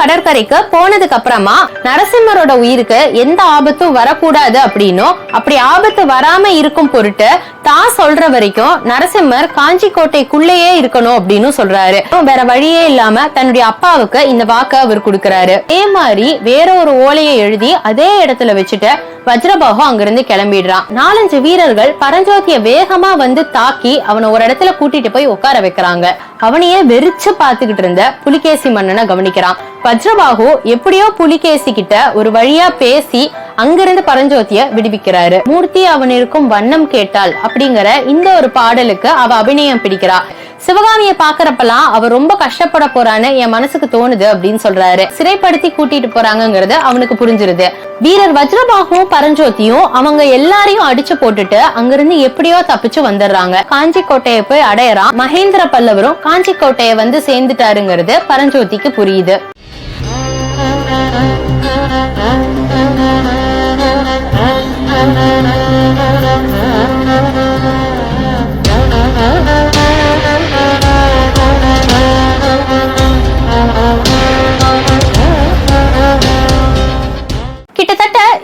கடற்கரைக்கு போனதுக்கு அப்புறமா நரசிம்மரோட உயிருக்கு எந்த ஆபத்தும் வரக்கூடாது அப்படின்னும் அப்படி ஆபத்து வராம இருக்கும் பொருட்டு தான் சொல்ற வரைக்கும் நரசிம்மர் காஞ்சி கோட்டைக்குள்ளேயே இருக்கணும் அப்படின்னு சொல்றாரு. வேற வழியே இல்லாம தன்னுடைய அப்பாவுக்கு இந்த வாக்க அவர் கொடுக்கிறாரு. அதே மாதிரி வேற ஒரு ஓலையை எழுதி அதே இடத்துல வச்சுட்டு வஜ்ரபாகு அங்கிருந்து கிளம்பிடுறான். நாலஞ்சு வீரர்கள் பரஞ்சோதிய வேகமா வந்து தாக்கி அவனை ஒரு இடத்துல கூட்டிட்டு போய் உட்கார வைக்கிறாங்க. அவனையே வெறிச்சு பாத்துக்கிட்டு இருந்த புலிகேசி மன்னனை கவனிக்கிறான். வஜ்ரபாகு எப்படியோ புலிகேசி கிட்ட ஒரு வழியா பேசி அங்கிருந்து பரஞ்சோதிய விடுவிக்கிறாரு. மூர்த்தி அவன் இருக்கும் வண்ணம் கேட்டாள் அப்படிங்கிற இந்த ஒரு பாடலுக்கு அவ அபிநயம் பிடிக்கிறா. சிவகாமிய பாக்குறப்பெல்லாம் அவ ரொம்ப கஷ்டப்பட போறான்னு என் மனசுக்கு தோணுது அப்படின்னு சொல்றாரு. சிறைப்படுத்தி கூட்டிட்டு போறாங்கங்கிறது அவனுக்கு புரிஞ்சிருது. வீரர் வஜ்ரபாகுவும் பரஞ்சோதியும் அவங்க எல்லாரையும் அடிச்சு போட்டுட்டு அங்கிருந்து எப்படியோ தப்பிச்சு வந்துடுறாங்க. காஞ்சி கோட்டையை போய் அடையறான். மகேந்திர பல்லவரும் காஞ்சி கோட்டையை வந்து சேர்ந்துட்டாருங்கிறது பரஞ்சோதிக்கு புரியுது.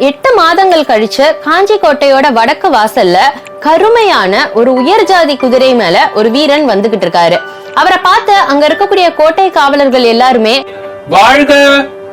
எட்டு மாதங்கள் கழிச்சு காஞ்சி கோட்டையோட வடக்கு வாசல்ல கருமையான ஒரு உயர் ஜாதி குதிரை மேல ஒரு வீரன் வந்துகிட்டு இருக்காரு. அவரை பார்த்து அங்க இருக்கக்கூடிய கோட்டை காவலர்கள் எல்லாருமே வாழ்க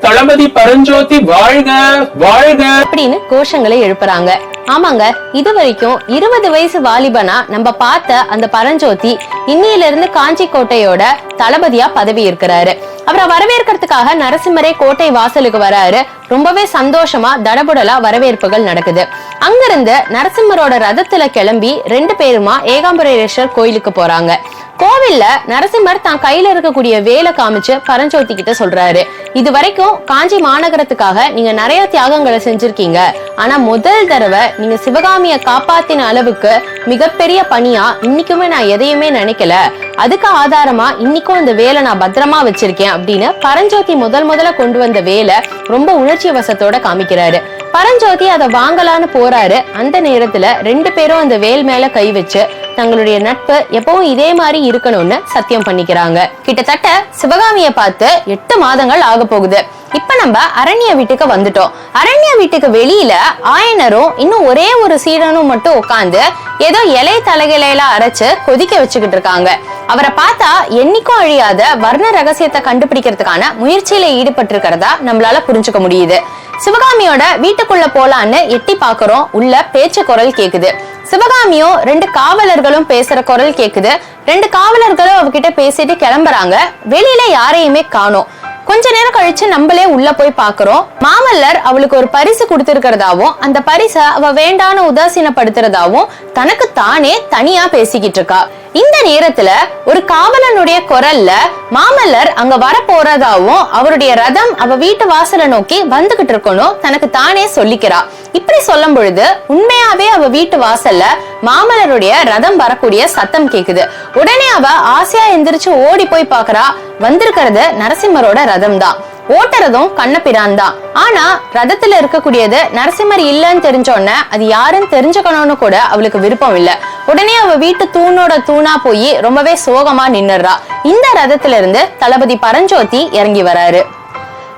தளபதி பரஞ்சோதி வாழ்க வாழ்க. அப்படின்னு கோஷங்களை எழுப்புறாங்க. ஆமாங்க இது வரைக்கும் இருபது வயசு வாலிபனா நம்ம பார்த்த அந்த பரஞ்சோதி இன்னையில இருந்து காஞ்சி கோட்டையோட தளபதியா பதவி இருக்கிறாரு அவரை வரவேற்கிறதுக்காக நரசிம்மரே கோட்டை வாசலுக்கு வராரு. ரொம்பவே சந்தோஷமா தடபுடலா வரவேற்புகள் நடக்குது. அங்கிருந்து நரசிம்மரோட ரதத்துல கிளம்பி ரெண்டு பேருமா ஏகாம்பரேஸ்வர் கோயிலுக்கு போறாங்க. கோவில்ல நரசிம்மர் தான் கையில இருக்கக்கூடிய வேலை காமிச்சு பரஞ்சோதி கிட்ட சொல்றாரு. இது வரைக்கும் காஞ்சி மாநகரத்துக்காக நீங்க நிறைய தியாகங்களை செஞ்சிருக்கீங்க. ஆனா முதல் தடவை நீங்க சிவகாமிய காப்பாத்தின அளவுக்கு மிகப்பெரிய பணியா இன்னைக்குமே நான் எதையுமே நினைக்கல. அதுக்கு ஆதாரமா இன்னைக்கும் அந்த வேலை நான் பத்திரமா வச்சிருக்கேன் அப்படின்னு பரஞ்சோதி முதல் முதல்ல கொண்டு வந்த வேலை ரொம்ப உணர்ச்சி வசத்தோட காமிக்கிறாரு. பரஞ்சோதி அதை வாங்கலான்னு போறாரு. அந்த நேரத்துல ரெண்டு பேரும் அந்த வேல் மேல கை வச்சு தங்களுடைய நட்பு எப்பவும் இதே மாதிரி இருக்கணும்னு சத்தியம் பண்ணிக்கிறாங்க. கிட்டத்தட்ட சிவகாமிய பார்த்து எட்டு மாதங்கள் ஆக போகுது. இப்ப நம்ம அரண்ய வீட்டுக்கு வந்துட்டோம். அரண்ய வீட்டுக்கு வெளியில ஆயனரும் இன்னும் ஒரே ஒரு சீடனும் மட்டும் உட்கார்ந்து ஏதோ இலை தலைகளையெல்லாம் அரைச்சு கொதிக்க வச்சுக்கிட்டு இருக்காங்க. அவரை பார்த்தா என்னைக்கும் அழியாத வர்ண ரகசியத்தை கண்டுபிடிக்கிறதுக்கான முயற்சியில ஈடுபட்டு இருக்கிறதா நம்மளால புரிஞ்சுக்க முடியுது. சிவகாமியோட வீட்டுக்குள்ள போலான்னு எட்டி பாக்குறோம் உள்ள பேச்சு குரல் கேக்குது. சிவகாமியும் ரெண்டு காவலர்களும் பேசுற குரல் கேக்குது. ரெண்டு காவலர்களும் அவகிட்ட பேசிட்டு கிளம்புறாங்க. வெளியில யாரையுமே காணோம். கொஞ்ச நேரம் கழிச்சு நம்மளே உள்ள போய் பாக்குறோம். மாமல்லர் அவளுக்கு ஒரு பரிசு கொடுத்திருக்கிறதாவும் அந்த பரிசை அவ வேண்டான உதாசீனப்படுத்துறதாவும் தனக்கு தானே தனியா பேசிக்கிட்டு இருக்கா. இந்த நேரத்துல ஒரு காவலனுடைய குரல்ல மாமல்லர் அங்க வர போறதாவும் அவருடைய ரதம் அவ வீட்டு வாசலை நோக்கி வந்துகிட்டு இருக்கணும் தனக்கு தானே சொல்லிக்கிறா. இப்படி சொல்லும் பொழுது உண்மையாவே அவ வீட்டு வாசல்ல மாமல்லருடைய ரதம் வரக்கூடிய சத்தம் கேக்குது. உடனே அவ ஆசையா எந்திரிச்சு ஓடி போய் பாக்குறா. வந்திருக்கிறது நரசிம்மரோட ரதம் தான் ஓட்டுறதும் கண்ணபிரான் தான் ஆனா ரதத்துல இருக்கக்கூடியது நரசிம்மர் இல்லன்னு தெரிஞ்சோடனே அது யாருன்னு தெரிஞ்சுக்கணும்னு கூட அவளுக்கு விருப்பம் இல்ல. உடனே அவ வீட்டு தூணோட தூணா போய் ரொம்பவே சோகமா நின்னுறா இந்த ரதத்துல இருந்து தளபதி பரஞ்சோதி இறங்கி வராரு.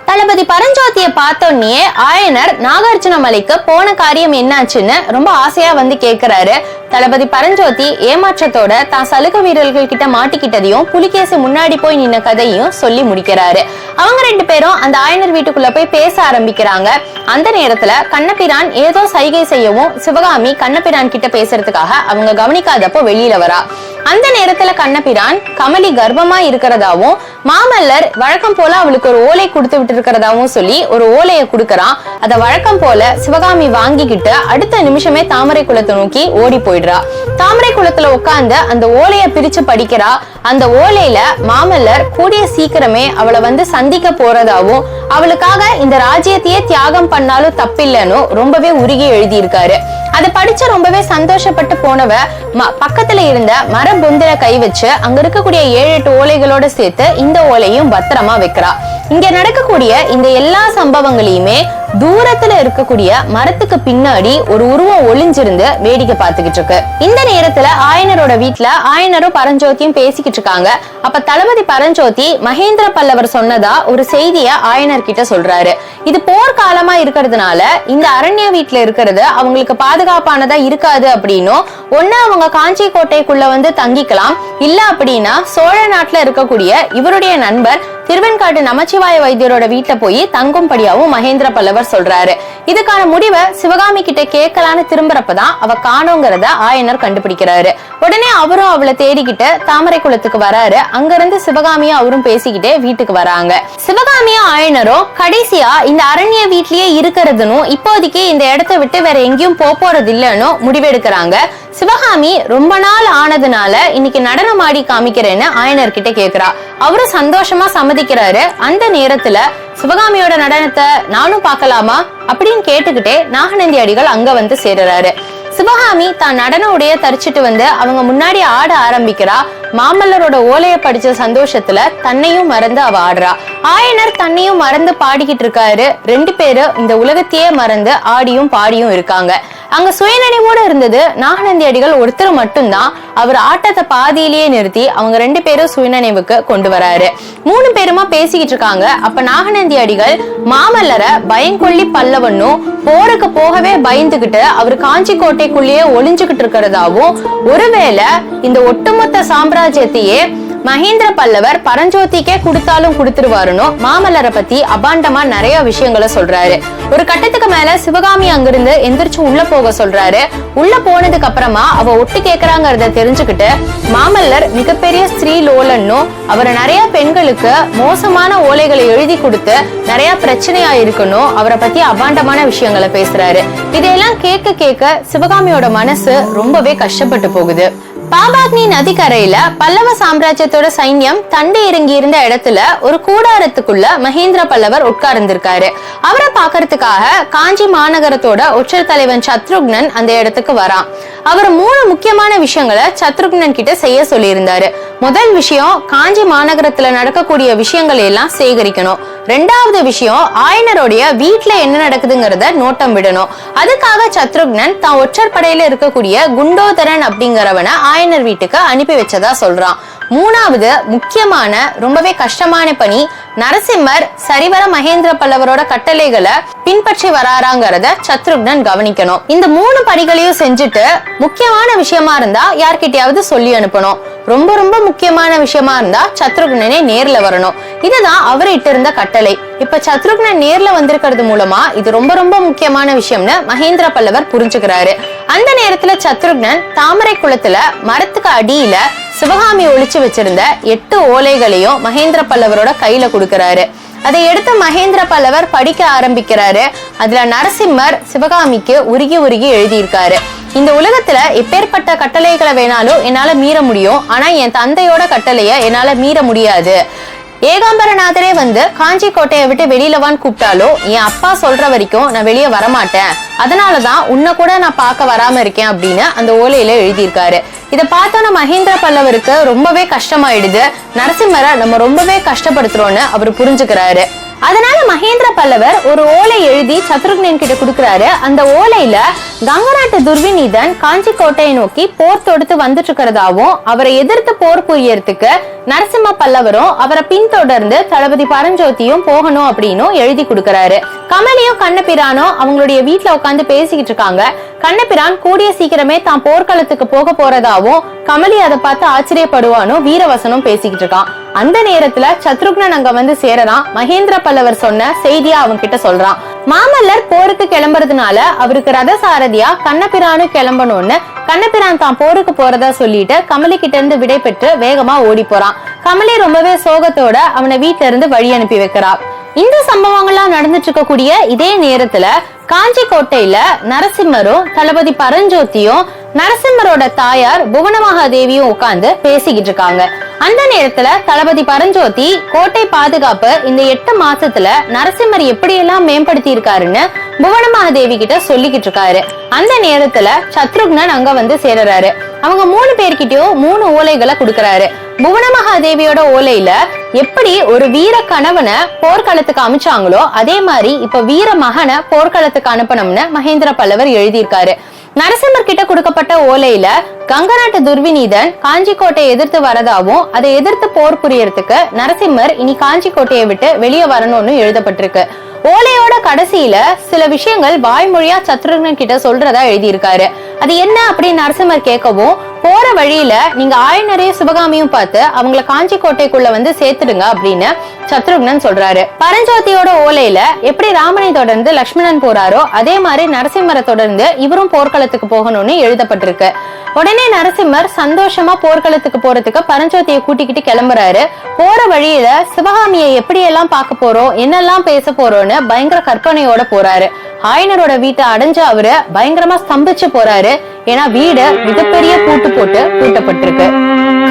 தளபதி பரஞ்சோதிய பார்த்தோன்னே ஆயனர் நாகார்ஜுன மலைக்கு போன காரியம் என்னாச்சுன்னு ரொம்ப ஆசையா வந்து கேக்குறாரு. தளபதி பரஞ்சோதி ஏமாற்றத்தோட தான் சலுக வீரர்கள் கிட்ட மாட்டிக்கிட்டதையும் புலிகேசி முன்னாடி போய் நின்ன கதையும் சொல்லி முடிக்கிறாரு. அவங்க ரெண்டு பேரும் அந்த ஆயனர் வீட்டுக்குள்ள போய் பேச ஆரம்பிக்கிறாங்க. அந்த நேரத்துல கண்ணபிரான் ஏதோ சைகை செய்யவும் சிவகாமி கண்ணபிரான் கிட்ட பேசுறதுக்காக அவங்க கவனிக்காதப்போ வெளியில வரா. அந்த நேரத்துல கண்ணபிரான் கமலி கர்ப்பமா இருக்கிறதாவும் மாமல்லர் வழக்கம் போல அவளுக்கு ஒரு ஓலை கொடுத்து விட்டு இருக்கிறதாவும் சொல்லி ஒரு ஓலையை கொடுக்கறான். அத வழக்கம் போல சிவகாமி வாங்கிக்கிட்டு அடுத்த நிமிஷமே தாமரை குளத்தை நோக்கி ஓடி போயிடுறா தாமரை குளத்துல உட்காந்து அந்த ஓலைய பிரிச்சு படிக்கிறா. அந்த ஓலையில மாமல்லர் கூடிய சீக்கிரமே அவளை வந்து சந்திக்க போறதாவும் அவளுக்காக இந்த ராஜ்யத்தையே தியாகம் பண்ணாலும் தப்பில்லைன்னு ரொம்பவே உருகி எழுதியிருக்காரு. அதை படிச்சு ரொம்பவே சந்தோஷப்பட்டு போனவ பக்கத்துல இருந்த மரபுந்தில கை வச்சு அங்க இருக்கக்கூடிய ஏழு எட்டு ஓலைகளோட சேர்த்து இந்த ஓலையும் பத்திரமா வைக்கிறா. இங்க நடக்கக்கூடிய இந்த எல்லா சம்பவங்களையுமே தூரத்துல இருக்கக்கூடிய மரத்துக்கு பின்னாடி ஒரு உருவம் ஒளிஞ்சிருந்து வேடிக்கை பார்த்துக்கிட்டு இருக்கு. இந்த நேரத்துல ஆயனரோட வீட்டுல ஆயனரும் பரஞ்சோத்தியும் பேசிக்கிட்டு இருக்காங்க. அப்ப தளபதி பரஞ்சோதி மகேந்திர பல்லவர் சொன்னதா ஒரு செய்திய ஆயனர் கிட்ட சொல்றாரு. இது போர்க்காலமா இருக்கிறதுனால இந்த அரண்ய வீட்டுல இருக்கிறது அவங்களுக்கு பாதுகாப்பானதா இருக்காது அப்படின்னும் ஒண்ணு அவங்க காஞ்சி கோட்டைக்குள்ள வந்து தங்கிக்கலாம். இல்ல அப்படின்னா சோழ நாட்டுல இருக்கக்கூடிய இவருடைய நண்பர் திருவெண்காட்டு நமச்சிவாய வைத்தியரோட வீட்டுல போய் தங்கும்படியாவும் மகேந்திர பல்லவர் சொல்றாரு. இதுக்கான முடிவை சிவகாமி கிட்ட கேட்கலான்னு திரும்புறப்பதான் அவ காணோங்கிறத ஆயனர் கண்டுபிடிக்கிறாரு. உடனே அவரும் அவளை தேடிக்கிட்டு தாமரை குளத்துக்கு வராரு. அங்கிருந்து சிவகாமியும் அவரும் பேசிக்கிட்டே வீட்டுக்கு வராங்க. சிவகாமியும் ஆயனரும் கடைசியா இந்த அரண்ய வீட்லயே இருக்கிறதுனும் இப்போதைக்கு இந்த இடத்த விட்டு வேற எங்கேயும் போறது இல்லைன்னு முடிவெடுக்கிறாங்க. சிவகாமி ரொம்ப நாள் ஆனதுனால இன்னைக்கு நடனம் ஆடி காமிக்கிறேன்னு ஆயனர்கிட்ட கேக்குறா. அவரு சந்தோஷமா சம்மதிக்கிறாரு. அந்த நேரத்துல சிவகாமியோட நடனத்தை நானும் பார்க்கலாமா அப்படின்னு கேட்டுக்கிட்டே நாகநந்தி அடிகள் அங்க வந்து சேருறாரு. சிவகாமி தான் நடன உடைய தரிச்சிட்டு வந்து அவங்க முன்னாடி ஆட ஆரம்பிக்கிறா. மாமல்லரோட ஓலைய படிச்ச சந்தோஷத்துல தன்னையும் மறந்து அவ ஆடுறா. ஆயனர் தன்னையும் மறந்து பாடிக்கிட்டு இருக்காரு. ரெண்டு பேரும் இந்த உலகத்தையே மறந்து ஆடியும் பாடியும் இருக்காங்க. அங்க சுயநினைவோட இருந்தது. நாகநந்தி அடிகள் ஒருத்தர் மட்டும்தான். அவர் ஆட்டத்தை பாதியிலேயே நிறுத்தி அவங்க ரெண்டு பேரும் சுயநினைவுக்கு கொண்டு வராரு. மூணு பேருமா பேசிக்கிட்டு இருக்காங்க. அப்ப நாகநந்தி அடிகள் மாமல்லரை பயங்கொள்ளி பல்லவனும் போருக்கு போகவே பயந்துகிட்டு அவர் காஞ்சி கோட்டைக்குள்ளேயே ஒளிஞ்சுகிட்டு இருக்கிறதாவும் ஒருவேளை இந்த ஒட்டுமொத்த சாம்ராஜ்யத்தையே மகேந்திர பல்லவர் பரஞ்சோதிக்கே கொடுத்தாலும் கொடுத்துருவாருன்னு மாமல்லரை பத்தி அபாண்டமா நிறைய விஷயங்களை சொல்றாரு. ஒரு கட்டத்துக்கு மேல சிவகாமி அங்கிருந்து எந்திரிச்சு உள்ள போக சொல்றாரு. உள்ள போனதுக்கு அப்புறமா அவ ஒட்டு கேக்குறாங்கறத தெரிஞ்சுக்கிட்டு மாமல்லர் மிகப்பெரிய ஸ்ரீ லோலன்னும் அவர் நிறைய பெண்களுக்கு மோசமான ஓலைகளை எழுதி கொடுத்து நிறைய பிரச்சனையா இருக்கணும் அவரை பத்தி அபாண்டமான விஷயங்களை பேசுறாரு. இதையெல்லாம் கேட்க கேட்க சிவகாமியோட மனசு ரொம்பவே கஷ்டப்பட்டு போகுது. பாபாக்னி நதிக்கரையில பல்லவ சாம்ராஜ்யத்தோட சைன்யம் தண்டி இறங்கி இருந்த இடத்துல ஒரு கூடாரத்துக்குள்ள மகேந்திர பல்லவர் உட்கார்ந்திருக்காரு. அவரை பாக்குறதுக்காக காஞ்சி மாநகரத்தோட ஒற்றர் தலைவன் சத்ருக்னன் அந்த இடத்துக்கு வரான். அவர் மூணு முக்கியமான விஷயங்களை சத்ருக்னன் கிட்ட செய்ய சொல்லியிருந்தாரு. முதல் விஷயம் காஞ்சி மாநகரத்துல நடக்கக்கூடிய விஷயங்களை எல்லாம் சேகரிக்கணும். ரெண்டாவது விஷயம் ஆயனருடைய வீட்டுல என்ன நடக்குதுங்கிறத நோட்டம் விடணும். அதுக்காக சத்ருக்னன் தான் ஒற்றர் படையில இருக்கக்கூடிய குண்டோதரன் அப்படிங்கிறவனை ஆயன ஆயனர் வீட்டுக்கு அனுப்பி வச்சதா சொல்றான். மூணாவது முக்கியமான ரொம்பவே கஷ்டமான பணி நரசிம்மர் சரிவர மகேந்திர பல்லவரோட கட்டளைகளை பின்பற்றி வராறாங்கிறத சத்ருக்னன் கவனிக்கணும். இந்த மூணு பணிகளையும் செஞ்சுட்டு முக்கியமான விஷயமா இருந்தா யார்கிட்டயாவது சொல்லி அனுப்பணும். ரொம்ப ரொம்ப முக்கியமான விஷயமா இருந்தா சத்ருக்னனே நேர்ல வரணும். இதுதான் அவர் இட்டு இருந்த கட்டளை. இப்ப சத்ருக்னன் நேர்ல வந்திருக்கிறது மூலமா இது ரொம்ப ரொம்ப முக்கியமான விஷயம்னு மகேந்திர பல்லவர் புரிஞ்சுக்கிறாரு. அந்த நேரத்துல சத்ருக்னன் தாமரை குளத்துல மரத்துக்கு அடியில சிவகாமி ஒழிச்சு வச்சிருந்த எட்டு ஓலைகளையும் மகேந்திர பல்லவரோட கையில கொடுக்கறாரு. அதை எடுத்து மகேந்திர பல்லவர் படிக்க ஆரம்பிக்கிறாரு. அதுல நரசிம்மர் சிவகாமிக்கு உருகி உருகி எழுதியிருக்காரு. இந்த உலகத்துல எப்பேற்பட்ட கட்டளைகளை வேணாலும் என்னால மீற முடியும். ஆனா என் தந்தையோட கட்டளைய என்னால மீற முடியாது. ஏகாம்பரநாதரே வந்து காஞ்சி கோட்டையை விட்டு வெளியில வான்னு கூப்பிட்டாலும் என் அப்பா சொல்ற வரைக்கும் நான் வெளியே வரமாட்டேன். அதனாலதான் உன்னை கூட நான் பார்க்க வராம இருக்கேன் அப்படின்னு அந்த ஓலையில எழுதியிருக்காரு. இதை பார்த்தோன்னா மகேந்திர பல்லவருக்கு ரொம்பவே கஷ்டமாயிடுது. நரசிம்மரை நம்ம ரொம்பவே கஷ்டப்படுத்துறோம்னு அவர் புரிஞ்சுக்கிறாரு. அதனால மகேந்திர பல்லவர் ஒரு ஓலை எழுதி சத்ருக்னன் கிட்ட கொடுக்கறாரு. அந்த ஓலையில கங்கநாட்டு துர்விநீதன் காஞ்சி கோட்டையை நோக்கி போர் தொடுத்து வந்துட்டு இருக்கிறதாவும் அவரை எதிர்த்து போர் புரியறதுக்கு நரசிம்ம பல்லவரும் அவரை பின்தொடர்ந்து தளபதி பரஞ்சோதியும் போகணும் அப்படின்னு எழுதி கொடுக்கறாரு. கமலியும் கண்ணபிரானும் அவங்களுடைய வீட்டுல உட்காந்து பேசிக்கிட்டு இருக்காங்க. கண்ணபிரான் கூடிய சீக்கிரமே தான் போர்க்களத்துக்கு போக போறதாவும் கமலி அதை பார்த்து ஆச்சரியப்படுவானும் வீரவசனம் பேசிக்கிட்டு இருக்கான். அந்த நேரத்துல சத்ருக்னன் அங்க வந்து சேரறான் மகேந்திர பல்லவர் சொன்ன செய்தியா அவங்க கிட்ட சொல்றான். மாமல்லர் போருக்கு கிளம்புறதுனால அவருக்கு ரத சாரதியா கண்ணபிரானும் கிளம்பணும்னு கண்ணபிரான் தான் போருக்கு போறதா சொல்லிட்டு கமலி கிட்ட இருந்து விடை பெற்று வேகமா ஓடி போறான். கமலி ரொம்பவே சோகத்தோட அவனை வீட்டுல இருந்து வழி அனுப்பி வைக்கிறா. இந்த சம்பவங்கள்லாம் நடந்துட்டு இருக்கக்கூடிய இதே நேரத்துல காஞ்சி கோட்டையில நரசிம்மரும் தளபதி பரஞ்சோத்தியும் நரசிம்மரோட தாயார் புவனமகாதேவியும் உட்கார்ந்து பேசிக்கிட்டு இருக்காங்க. அந்த நேரத்துல தளபதி பரஞ்சோதி கோட்டை பாதுகாப்பு இந்த எட்டு மாசத்துல நரசிம்மர் எப்படியெல்லாம் மேம்படுத்தி இருக்காருன்னு புவனமகாதேவி கிட்ட சொல்லிக்கிட்டு இருக்காரு. அந்த நேரத்துல சத்ருக்னன் அங்க வந்து சேருறாரு. அவங்க மூணு பேர்கிட்டயும் மூணு ஓலைகளை கொடுக்கறாரு. புவனமகாதேவியோட ஓலையில எப்படி ஒரு வீர கணவனை போர்க்களத்துக்கு அமைச்சாங்களோ அதே மாதிரி இப்ப வீர மகனை போர்க்களத்துக்கு அனுப்பணும்னு மகேந்திர பல்லவர் எழுதியிருக்காரு. நரசிம்மர் கிட்ட கொடுக்கப்பட்ட ஓலையில கங்கநாட்டு துர்விநீதன் காஞ்சி கோட்டையை எதிர்த்து வரதாவும் அதை எதிர்த்து போர் புரியறதுக்கு நரசிம்மர் இனி காஞ்சி கோட்டையை விட்டு வெளியே வரணும்னு எழுதப்பட்டிருக்கு. ஓலையோட கடைசியில சில விஷயங்கள் வாய்மொழியா சத்ருகன் கிட்ட சொல்றதா எழுதியிருக்காரு. அது என்ன அப்படின்னு நரசிம்மர் கேட்கவும் போற வழியில நீங்க ஆயனரையும் சிவகாமியும் பார்த்து அவங்கள காஞ்சி கோட்டைக்குள்ள வந்து சேர்த்துடுங்க அப்படின்னு சத்ருக்னன் சொல்றாரு. பரஞ்சோதியோட ஓலையில எப்படி ராமனை தொடர்ந்து லக்ஷ்மணன் போறாரோ அதே மாதிரி நரசிம்மரை தொடர்ந்து இவரும் போர்க்களத்துக்கு போகணும்னு எழுதப்பட்டிருக்கு. உடனே நரசிம்மர் சந்தோஷமா போர்க்களத்துக்கு போறதுக்கு பரஞ்சோதியை கூட்டிக்கிட்டு கிளம்புறாரு. போற வழியில சிவகாமியை எப்படி எல்லாம் பார்க்க போறோம் என்னெல்லாம் பேச போறோம்னு பயங்கர கற்பனையோட போறாரு. ஆயனரோட வீட்டை அடைஞ்ச அவரு பயங்கரமா ஸ்தம்பிச்சு போறாரு. ஏன்னா வீடு மிகப்பெரிய பூட்டு போட்டு பூட்டப்பட்டிருக்கு.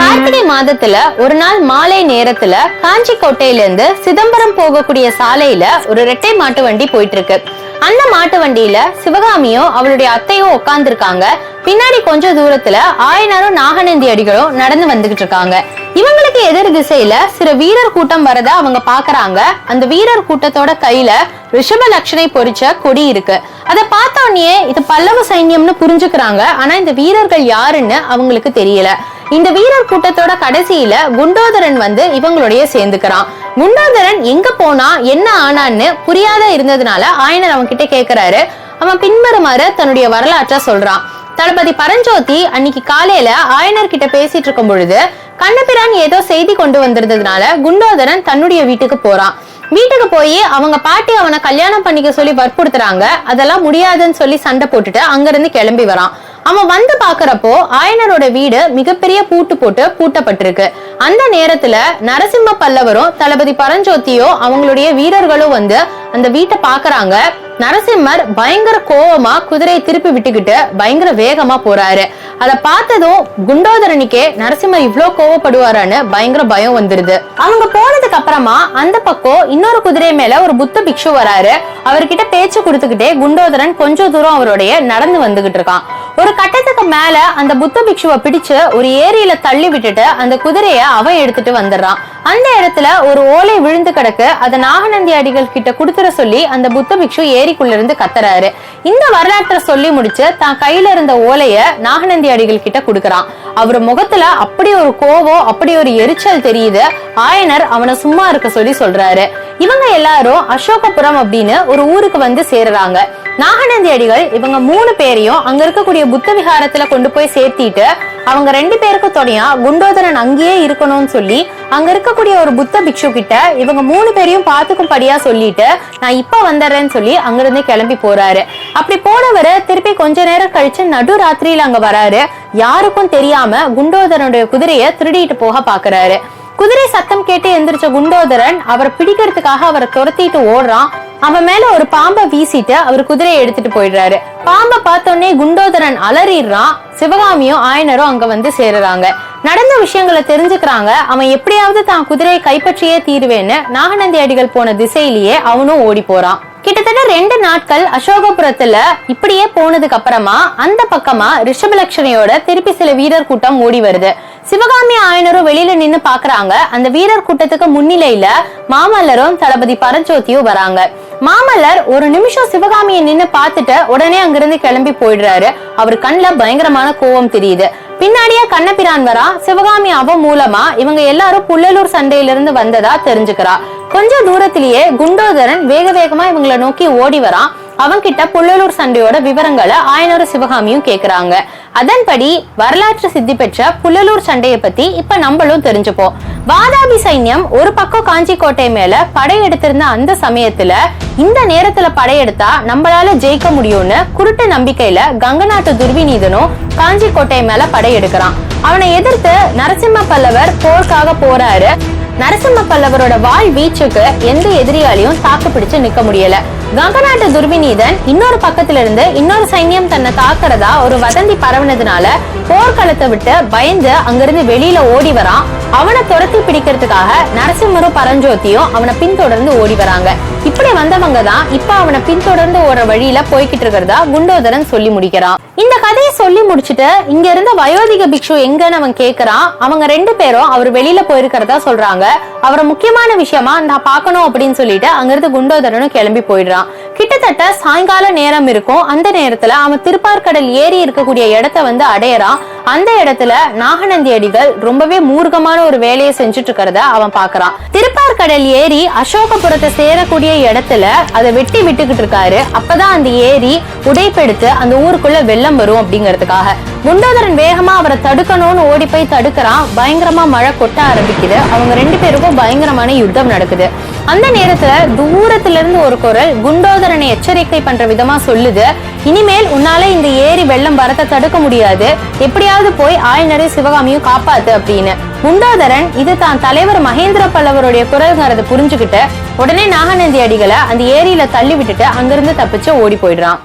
கார்த்திகை மாதத்துல ஒரு நாள் மாலை நேரத்துல காஞ்சி கோட்டையில இருந்து சிதம்பரம் போகக்கூடிய சாலையில ஒரு ரெட்டை மாட்டு வண்டி போயிட்டு இருக்கு. அந்த மாட்டு வண்டியில சிவகாமியும் அவளுடைய அத்தையும் உட்கார்ந்துருக்காங்க. பின்னாடி கொஞ்ச தூரத்துல ஆயனரும் நாகநந்தி அடிகளும் நடந்து வந்துகிட்டு இருக்காங்க. இவங்களுக்கு எதிர் திசையில சில வீரர் கூட்டம் வரத அவங்க பாக்குறாங்க. அந்த வீரர் கூட்டத்தோட கையில ரிஷப லட்சணை பொறிச்ச கொடி இருக்கு. அதை பார்த்த உடனே இது பல்லவ சைன்யம்னு புரிஞ்சுக்கிறாங்க. ஆனா இந்த வீரர்கள் யாருன்னு அவங்களுக்கு தெரியல. இந்த வீரர் கூட்டத்தோட கடைசியில குண்டோதரன் வந்து இவங்களுடைய சேர்ந்துக்கிறான். குண்டோதரன் எங்க போனா என்ன ஆனான்னு புரியாத இருந்ததுனால ஆயனர் அவன் கிட்ட கேக்குறாரு. அவன் பின்வருமாறு தன்னுடைய வரலாற்றை சொல்றான். தளபதி பரஞ்சோதி அன்னைக்கு காலையில ஆயனர் கிட்ட பேசிட்டு இருக்கும் பொழுது கண்ணபிரான் ஏதோ செய்தி கொண்டு வந்திருந்ததுனால குண்டோதரன் தன்னுடைய வீட்டுக்கு போறான். வீட்டுக்கு போய் அவங்க பாட்டி அவனை கல்யாணம் பண்ணிக்க சொல்லி வற்புறுத்துறாங்க. அதெல்லாம் முடியாதுன்னு சொல்லி சண்டை போட்டுட்டு அங்கிருந்து கிளம்பி வரான். அவன் வந்து பாக்குறப்போ ஆயனரோட வீடு மிகப்பெரிய பூட்டு போட்டு பூட்டப்பட்டிருக்கு. அந்த நேரத்துல நரசிம்ம பல்லவரும் தளபதி பரஞ்சோத்தியோ அவங்களுடைய வீரர்களும் வந்து அந்த வீட்டை பாக்குறாங்க நரசிம்மர் பயங்கர கோவமா குதிரையை திருப்பி விட்டுக்கிட்டு பயங்கர வேகமா போறாரு. அத பார்த்ததும் குண்டோதரனுக்கே நரசிம்மர் இவ்ளோ கோவப்படுவாரான்னு பயங்கர பயம் வந்துருது. அவங்க போனதுக்கு அப்புறமா அந்த பக்கம் இன்னொரு குதிரை மேல ஒரு புத்த பிக்ஷு வராரு. அவர்கிட்ட பேச்சு கொடுத்துக்கிட்டே குண்டோதரன் கொஞ்சம் தூரம் அவருடைய நடந்து வந்துகிட்டு இருக்கான். ஒரு கட்டத்துக்கு மேல அந்த புத்த பிக்ஷுவை பிடிச்சு ஒரு ஏரியில தள்ளி விட்டுட்டு அந்த குதிரைய அவன் எடுத்துட்டு வந்துடுறான். அந்த இடத்துல ஒரு ஓலை விழுந்து கிடக்கு. அதை நாகநந்தி அடிகள் கிட்ட கொடுத்து கொடுத்துட சொல்லி அந்த புத்த பிக்ஷு ஏரிக்குள்ள இருந்து கத்துறாரு. இந்த வரலாற்றை சொல்லி முடிச்சு தான் கையில இருந்த ஓலைய நாகநந்தி அடிகள் கிட்ட கொடுக்கறான். அவர் முகத்துல அப்படி ஒரு கோவம் அப்படி ஒரு எரிச்சல் தெரியுது. ஆயனர் அவனை சும்மா இருக்க சொல்லி சொல்றாரு. இவங்க எல்லாரும் அசோகபுரம் அப்படின்னு ஒரு ஊருக்கு வந்து சேருறாங்க. நாகநந்தி அடிகள் இவங்க மூணு பேரையும் அங்க இருக்கக்கூடிய புத்த விகாரத்துல கொண்டு போய் சேர்த்திட்டு அவங்க ரெண்டு பேருக்கு துணையா குண்டோதரன் அங்கேயே இருக்கணும்னு சொல்லி அங்க இருக்கக்கூடிய ஒரு புத்த பிக்ஷு கிட்ட இவங்க மூணு பேரையும் பாத்துக்கும்படியா சொல்லிட்டு நான் இப்ப வந்துடுறேன்னு சொல்லி அங்கிருந்து கிளம்பி போறாரு. அப்படி போனவரு திருப்பி கொஞ்ச நேரம் கழிச்சு நடு ராத்திரியில அங்க வராரு. யாருக்கும் தெரியாம குண்டோதரனுடைய குதிரைய திருடிட்டு போக பாக்குறாரு. குதிரை சத்தம் கேட்டு எந்திரிச்ச குண்டோதரன் அவரை பிடிக்கிறதுக்காக அவரை துரத்திட்டு ஓடுறான். அவன் மேல ஒரு பாம்பை வீசிட்டு அவர் குதிரையை எடுத்துட்டு போயிடுறாரு. பாம்பை பார்த்தோன்னே குண்டோதரன் அலறிடுறான். சிவகாமியும் ஆயனரும் அங்க வந்து சேருறாங்க. நடந்த விஷயங்களை தெரிஞ்சுக்கிறாங்க. அவன் எப்படியாவது தான் குதிரையை கைப்பற்றியே தீருவேன்னு நாகநந்தி அடிகள் போன திசையிலேயே அவனும் ஓடி போறான். கிட்டத்தட்ட ரெண்டு நாட்கள் அசோகபுரத்துல இப்படியே போனதுக்கு அப்புறமா அந்த பக்கமா ரிஷபலட்சணையோட திருப்பி சில வீரர் கூட்டம் ஓடி வருது. சிவகாமி ஆயனரும் வெளியில நின்னு பாக்குறாங்க. அந்த வீரர் கூட்டத்துக்கு முன்னிலையில மாமல்லரும் தளபதி பரஞ்சோதியும் வராங்க. மாமல்லர் ஒரு நிமிஷம் சிவகாமியை நின்னு பார்த்துட்டு உடனே அங்கிருந்து கிளம்பி போயிடுறாரு. அவர் கண்ணுல பயங்கரமான கோவம் தெரியுது. பின்னாடியே கண்ணபிரான் வரா சிவகாமி அவ மூலமா இவங்க எல்லாரும் புள்ளலூர் சண்டையில இருந்து வந்ததா தெரிஞ்சுக்கிறா. கொஞ்ச தூரத்திலேயே குண்டோதரன் வேக வேகமா இவங்களை நோக்கி ஓடி வரான். அவன்கிட்ட புள்ளலூர் சண்டையோட விவரங்களை ஆயனூர் சிவகாமியும் கேக்குறாங்க. அதன்படி வரலாற்று சித்தி பெற்ற புள்ளலூர் சண்டையை பத்தி இப்ப நம்மளும் தெரிஞ்சுப்போம். வாதாபி சைன்யம் ஒரு பக்கம் காஞ்சி கோட்டை மேல படையெடுத்திருந்த அந்த சமயத்துல இந்த நேரத்துல படையெடுத்தா நம்மளால ஜெயிக்க முடியும்னு குருட்டு நம்பிக்கையில கங்கநாட்டு துர்விநீதனும் காஞ்சி கோட்டை மேல படையெடுக்கிறான் அவனை எதிர்த்து நரசிம்ம பல்லவர் போருக்காக போறாரு. நரசிம்ம பல்லவரோட வாள் வீச்சுக்கு எந்த எதிரியாலையும் தாக்கு பிடிச்சு நிக்க முடியல. கங்கநாட்டு துர்விநீதன் இன்னொரு பக்கத்துல இருந்து இன்னொரு சைன்யம் தன்னை தாக்குறதா ஒரு வதந்தி பரவுனதுனால போர்க்களத்தை விட்டு பயந்து அங்கிருந்து வெளியில ஓடி வரான். அவனை துரத்தி பிடிக்கிறதுக்காக நரசிம்மரும் பரஞ்சோதியும் அவனை பின்தொடர்ந்து ஓடி வராங்க. இப்படி வந்தவங்க தான் இப்ப அவனை பின்தொடர்ந்து ஓடுற வழியில போய்கிட்டு இருக்கிறதா குண்டோதரன் சொல்லி முடிக்கிறான். இந்த கதையை சொல்லி முடிச்சுட்டு இங்க இருந்த வயோதிக பிக்ஷு எங்கன்னு அவன் கேக்குறான். அவங்க ரெண்டு பேரும் அவர் வெளியில போயிருக்கிறதா சொல்றாங்க. அவரை முக்கியமான விஷயமா நான் பார்க்கணும் அப்படின்னு சொல்லிட்டு அங்கிருந்து குண்டோதரனும் கிளம்பி போயிடுறான். கிட்டத்தட்ட சாயங்கால நேரம் இருக்கும். அந்த நேரத்துல அவன் திருப்பார்கடல் ஏறி இருக்கக்கூடிய இடத்த வந்து அடையறான் அந்த இடத்துல நாகநந்தி அடிகள் ரொம்பவே மூர்க்கமான ஒரு வேலையை செஞ்சுட்டு இருக்கிறத அவன் பாக்குறான். திருப்பார்கடல் ஏரி அசோகபுரத்தை சேரக்கூடிய இடத்துல அதை வெட்டி விட்டுக்கிட்டு இருக்காரு. அப்பதான் அந்த ஏரி உடைப்பெடுத்து அந்த ஊருக்குள்ள வெள்ளம் வரும் அப்படிங்கிறதுக்காக. குண்டோதரன் வேகமா அவரை தடுக்கணும்னு ஓடி போய் தடுக்கிறான். பயங்கரமா மழை கொட்ட ஆரம்பிக்குது. அவங்க ரெண்டு பேருக்கும் பயங்கரமான யுத்தம் நடக்குது. அந்த நேரத்துல தூரத்துல இருந்து ஒரு குரல் குண்டோதரனை எச்சரிக்கை பண்ற விதமா சொல்லுது. இனிமேல் உன்னால இந்த ஏரி வெள்ளம் வரத்தை தடுக்க முடியாது. எப்படியாவது போய் ஆயனரை சிவகாமியும் காப்பாத்து அப்படின்னு. குண்டோதரன் இது தான் தலைவர் மகேந்திர பல்லவருடைய குரல்ங்கிறத புரிஞ்சுக்கிட்டு உடனே நாகநந்தி அடிகளை அந்த ஏரியில தள்ளி விட்டுட்டு அங்கிருந்து தப்பிச்சு ஓடி போயிடுறான்.